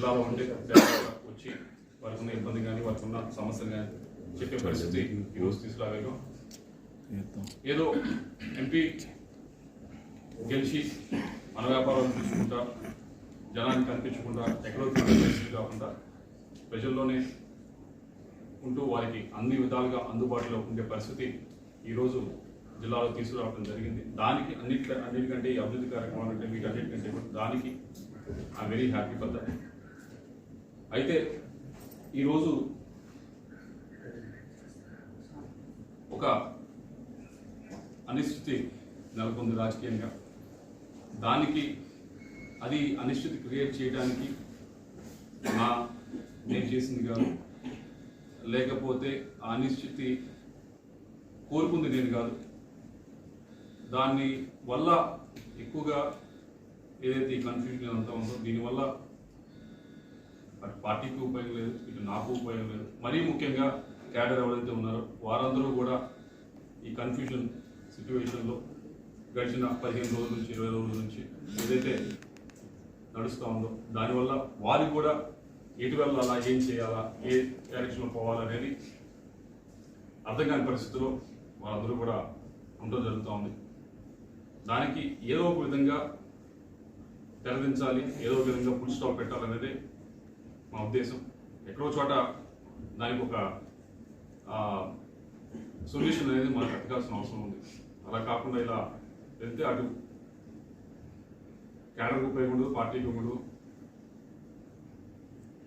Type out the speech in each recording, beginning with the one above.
జిల్లాలో ఉండే వచ్చి వారికి ఉన్న ఇబ్బంది కానీ వారికి ఉన్న సమస్యలు కానీ చెప్పే పరిస్థితి ఈరోజు తీసుకురాగలిగాం. ఏదో ఎంపీ గెలిచి మన వ్యాపారాలు చూసుకుంటా జనానికి కనిపించకుండా ఎక్కడో కాకుండా ప్రజల్లోనే ఉంటూ వారికి అన్ని విధాలుగా అందుబాటులో ఉండే పరిస్థితి ఈరోజు జిల్లాలో తీసుకురావడం జరిగింది. దానికి అన్నిటి అన్నిటికంటే ఈ అభివృద్ధి కార్యక్రమాలు అంటే వీటన్నిటికంటే దానికి I very happy for that అయితే ఈరోజు ఒక అనిశ్చితి నెలకొంది రాజకీయంగా. దానికి అది అనిశ్చితి క్రియేట్ చేయడానికి నా నేను చేసింది కాదు. లేకపోతే ఆ అనిశ్చితి కోరుకుంది నేను కాదు. దాన్ని వల్ల ఎక్కువగా ఏదైతే ఈ కన్ఫ్యూజన్ అంతా ఉందో దీనివల్ల అటు పార్టీకి ఉపయోగం లేదు ఇటు నాకు ఉపయోగం లేదు. మరీ ముఖ్యంగా క్యాడర్ ఎవరైతే ఉన్నారో వారందరూ కూడా ఈ కన్ఫ్యూజన్ సిచ్యువేషన్లో గడిచిన పదిహేను రోజుల నుంచి ఇరవై రోజుల నుంచి ఏదైతే నడుస్తూ ఉందో దానివల్ల వారు కూడా ఎటు వెళ్ళాలా ఏం చేయాలా ఏ డైరెక్షన్లో పోవాలనేది అర్థం కాని పరిస్థితిలో వాళ్ళందరూ కూడా ఉండడం జరుగుతూ ఉంది. దానికి ఏదో ఒక విధంగా తెరదించాలి ఏదో ఒక విధంగా ఫుల్ స్టాప్ పెట్టాలనేది మా ఉద్దేశం. ఎక్కడో చోట దానికి ఒక సొల్యూషన్ అనేది మనకు ఎత్తకాల్సిన అవసరం ఉంది. అలా కాకుండా ఇలా వెళ్తే అటు క్యాడర్కి ఉపయోగపడదు పార్టీకి ఉండదు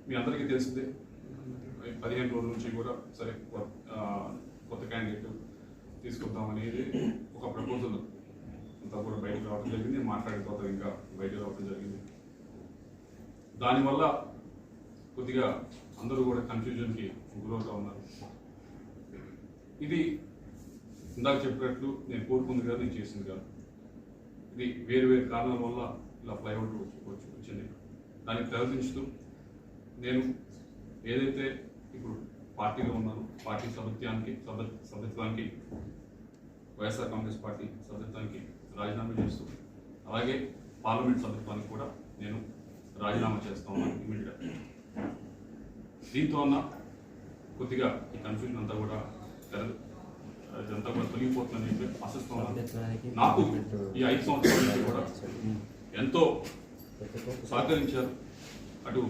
మీ అందరికీ తెలిసిందే. పదిహేను రోజుల నుంచి కూడా సరే కొత్త క్యాండిడేట్ తీసుకుందాం అనేది ఒక ప్రపోజల్ అంతా కూడా బయటకు రావడం జరిగింది మాట్లాడిన తర్వాత ఇంకా బయటకు రావడం జరిగింది. దానివల్ల కొద్దిగా అందరూ కూడా కన్ఫ్యూజన్కి గురవుతూ ఉన్నారు. ఇది ఇందాక చెప్పినట్లు నేను కోరుకుంది కాదు నేను చేసింది కాదు. ఇది వేరు వేరు కారణాల వల్ల ఇలా ఫ్లైఓవర్ వచ్చి వచ్చింది. దాన్ని ప్రవర్తించుతూ నేను ఏదైతే ఇప్పుడు పార్టీలో ఉన్నానో పార్టీ సభ్యత్వానికి సభ్యత్వానికి వైఎస్ఆర్ కాంగ్రెస్ పార్టీ సభ్యత్వానికి రాజీనామా చేస్తూ అలాగే పార్లమెంట్ సభ్యత్వానికి కూడా నేను రాజీనామా చేస్తా ఉన్నాను ఇమీడియట్ దీంతో అన్న కొద్దిగా ఈ కన్ఫ్యూజన్ అంతా కూడా తెరదు ఇదంతా కూడా తొలగిపోతుందని చెప్పి ఆశిస్తున్నాను. నాకు ఈ ఐదు సంవత్సరాల నుంచి కూడా ఎంతో సహకరించారు. అటు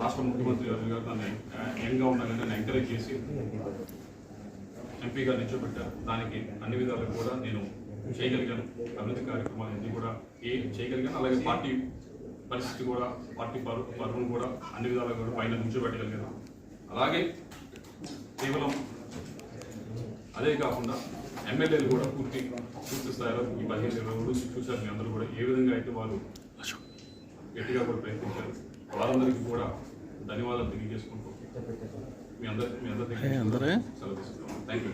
రాష్ట్ర ముఖ్యమంత్రి గారు గారు నన్ను యంగ్గా ఉన్నా కానీ నన్ను ఎంకరేజ్ చేసి ఎంపీగా నిల్చోబెట్టారు. దానికి అన్ని విధాలుగా కూడా నేను చేయగలిగాను. అభివృద్ధి కార్యక్రమాలు అన్ని కూడా ఏ చేయగలిగాను. అలాగే పార్టీ పరిస్థితి కూడా పార్టీ పరు పరువును కూడా అన్ని విధాలుగా కూడా పైన నిల్చోబెట్టగలిగాను అలాగే కేవలం అదే కాకుండా ఎమ్మెల్యేలు కూడా పూర్తి పూర్తి స్థాయిలో ఈ పదిహేను ఇరవై రోజులు చూశారు. మీ అందరూ కూడా ఏ విధంగా అయితే వాళ్ళు గట్టిగా కూడా ప్రయత్నించారు వారందరికీ కూడా ధన్యవాదాలు తెలియజేసుకుంటూ మీ అందరి మీ అందరి దగ్గర సెలవు తీసుకుంటాం థ్యాంక్ యూ